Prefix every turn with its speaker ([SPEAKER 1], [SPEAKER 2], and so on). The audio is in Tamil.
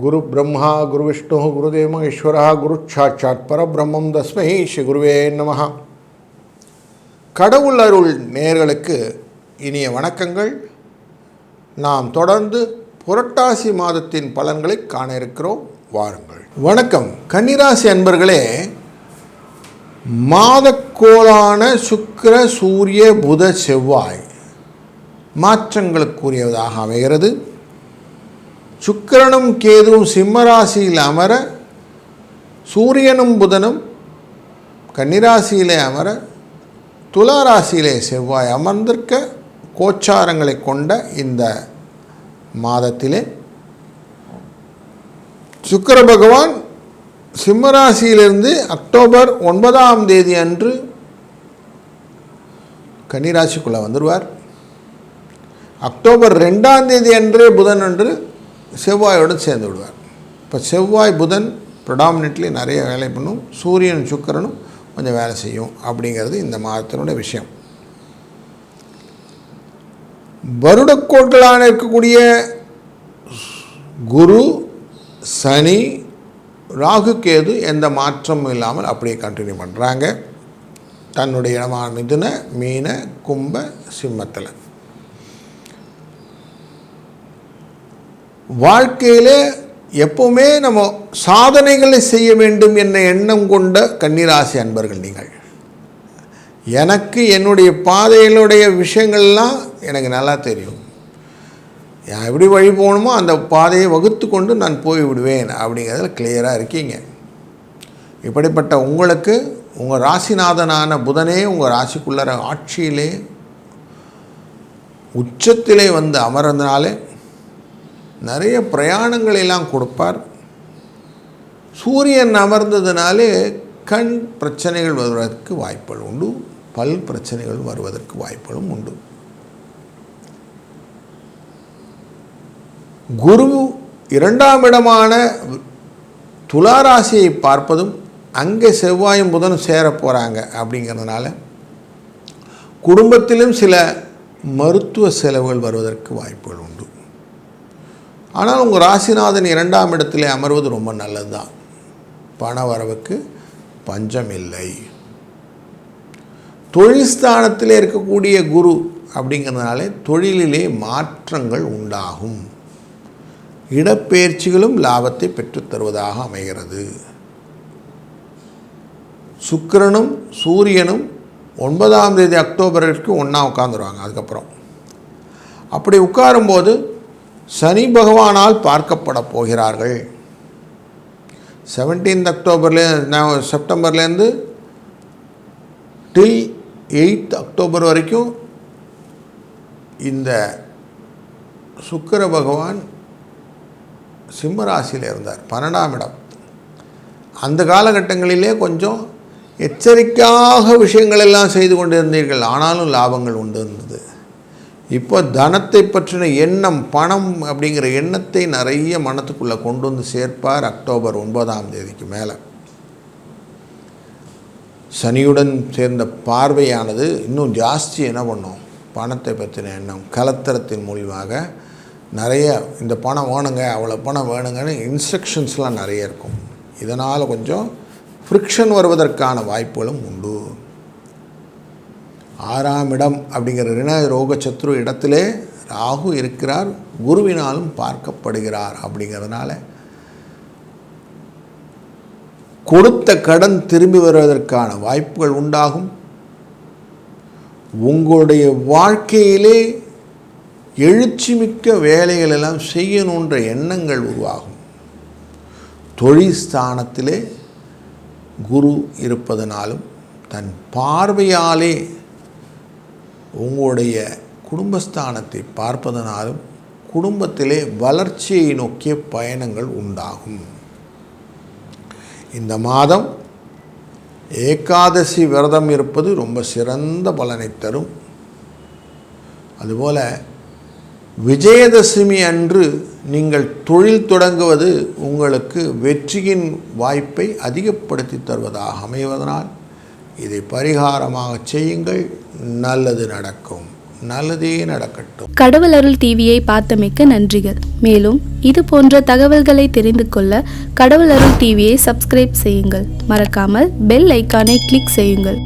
[SPEAKER 1] குரு பிரம்மா குரு விஷ்ணு குருதேவ ஈஸ்வரா குரு சாட்சாத் பரபிரம்மம் தஸ்மை ஸ்ரீ குருவே நமஹ கடவுள் அருள் நேர்களுக்கு இனிய வணக்கங்கள். நாம் தொடர்ந்து புரட்டாசி மாதத்தின் பலன்களை காண இருக்கிறோம் வாருங்கள். வணக்கம். கன்னிராசி அன்பர்களே மாதக்கோளான சுக்கர சூரிய புத செவ்வாய் மாற்றங்களுக்குரியதாக அமைகிறது. சுக்கிரனும் கேதுவும் சிம்மராசியில் அமர சூரியனும் புதனும் கன்னிராசியிலே அமர துளாராசியிலே செவ்வாய் அமர்ந்திருக்க கோச்சாரங்களை கொண்ட இந்த மாதத்திலே சுக்கர பகவான் சிம்மராசியிலிருந்து அக்டோபர் ஒன்பதாம் தேதி அன்று கன்னிராசிக்குள்ளே வந்துடுவார் அக்டோபர் ரெண்டாம் தேதி அன்றே புதன் அன்று செவ்வாயோடு சேர்ந்து விடுவார். இப்போ செவ்வாய் புதன் ப்ரொடாமினெட்லி நிறைய வேலை பண்ணும். சூரியன் சுக்கரனும் கொஞ்சம் வேலை செய்யும் அப்படிங்கிறது இந்த மாதத்தினுடைய விஷயம். வருடக்கோட்களான இருக்கக்கூடிய குரு சனி ராகு கேது எந்த மாற்றமும் இல்லாமல் அப்படியே கண்டினியூ பண்ணுறாங்க தன்னுடைய இடமான மிதுன மீன கும்ப சிம்மத்தில். வாழ்க்கையிலே எப்போவுமே நம்ம சாதனைகளை செய்ய வேண்டும் என்ற எண்ணம் கொண்ட கன்னிராசி அன்பர்கள் நீங்கள். எனக்கு என்னுடைய பாதைகளுடைய விஷயங்கள்லாம் எனக்கு நல்லா தெரியும். நான் எப்படி வழி போகணுமோ அந்த பாதையை வகுத்து கொண்டு நான் போய் விடுவேன் அப்படிங்கிறதுல கிளியராக இருக்கீங்க. இப்படிப்பட்ட உங்களுக்கு உங்கள் ராசிநாதனான புதனே உங்கள் ராசிக்குள்ளற ஆட்சியிலே உச்சத்திலே வந்து அமர்ந்தனாலே நிறைய பிரயாணங்களெல்லாம் கொடுப்பார். சூரியன் அமர்ந்ததுனாலே கண் பிரச்சனைகள் வருவதற்கு வாய்ப்புகள் உண்டு. பல் பிரச்சனைகள் வருவதற்கு வாய்ப்புகளும் உண்டு. குரு இரண்டாம் இடமான துளாராசியை பார்ப்பதும் அங்கே செவ்வாயும் புதனும் சேர போகிறாங்க அப்படிங்கிறதுனால குடும்பத்திலும் சில மருத்துவ செலவுகள் வருவதற்கு வாய்ப்புகள் உண்டு. ஆனால் உங்கள் ராசிநாதன் இரண்டாம் இடத்திலே அமர்வது ரொம்ப நல்லது தான் பண வரவுக்கு பஞ்சம் இல்லை தொழில்ஸ்தானத்தில் இருக்கக்கூடிய குரு அப்படிங்கிறதுனாலே தொழிலிலே மாற்றங்கள் உண்டாகும். இடப்பெயர்ச்சிகளும் லாபத்தை பெற்றுத்தருவதாக அமைகிறது. சுக்கரனும் சூரியனும் ஒன்பதாம் தேதி அக்டோபருக்கு ஒன்றா உட்காந்துருவாங்க அதுக்கப்புறம். அப்படி உட்காரும்போது சனி பகவானால் பார்க்கப்பட போகிறார்கள். செவன்டீன்த் அக்டோபர்லே செப்டம்பர்லேருந்து டில் எயித் அக்டோபர் வரைக்கும் இந்த சுக்கர பகவான் சிம்மராசியில் இருந்தார் பன்னெண்டாம் இடம். அந்த காலகட்டங்களிலே கொஞ்சம் எச்சரிக்கையாக விஷயங்கள் எல்லாம் செய்து கொண்டிருந்தீர்கள் ஆனாலும் லாபங்கள் உண்டு இருந்தது. இப்போ தனத்தை பற்றின எண்ணம் பணம் அப்படிங்கிற எண்ணத்தை நிறைய மனத்துக்குள்ளே கொண்டு வந்து சேர்ப்பார் அக்டோபர் ஒன்பதாம் தேதிக்கு மேலே. சனியுடன் சேர்ந்த பார்வையானது இன்னும் ஜாஸ்தி என்ன பண்ணும்? பணத்தை பற்றின எண்ணம் கலத்தரத்தின் மூலியமாக நிறைய இந்த பணம் வேணுங்க அவ்வளோ பணம் வேணுங்கன்னு இன்ஸ்ட்ரக்ஷன்ஸ்லாம் நிறைய இருக்கும். இதனால் கொஞ்சம் ஃப்ரிக்ஷன் வருவதற்கான வாய்ப்புகளும் உண்டு. ஆறாம் இடம் அப்படிங்கிற ரிண ரோக சத்ரு இடத்திலே ராகு இருக்கிறார் குருவினாலும் பார்க்கப்படுகிறார் அப்படிங்கிறதுனால கொடுத்த கடன் திரும்பி வருவதற்கான வாய்ப்புகள் உண்டாகும். உங்களுடைய வாழ்க்கையிலே எழுச்சிமிக்க வேலைகள் எல்லாம் செய்யணுன்ற எண்ணங்கள் உருவாகும். தொழில் ஸ்தானத்திலே குரு இருப்பதனாலும் தன் பார்வையாலே உங்களுடைய குடும்பஸ்தானத்தை பார்ப்பதனாலும் குடும்பத்திலே வளர்ச்சியை நோக்கிய பயணங்கள் உண்டாகும். இந்த மாதம் ஏகாதசி விரதம் இருப்பது ரொம்ப சிறந்த பலனை தரும். அதுபோல் விஜயதசமி அன்று நீங்கள் தொழில் தொடங்குவது உங்களுக்கு வெற்றியின் வாய்ப்பை அதிகப்படுத்தி தருவதாக அமைவதனால் இதை பரிகாரமாக செய்யுங்கள். நல்லது நடக்கும். நல்லதே நடக்கட்டும்.
[SPEAKER 2] கடவுள் அருள் டிவியை பார்த்தமைக்க நன்றிகள். மேலும் இது போன்ற தகவல்களை தெரிந்து கொள்ள கடவுள் அருள் டிவியை சப்ஸ்கிரைப் செய்யுங்கள். மறக்காமல் பெல் ஐக்கானை கிளிக் செய்யுங்கள்.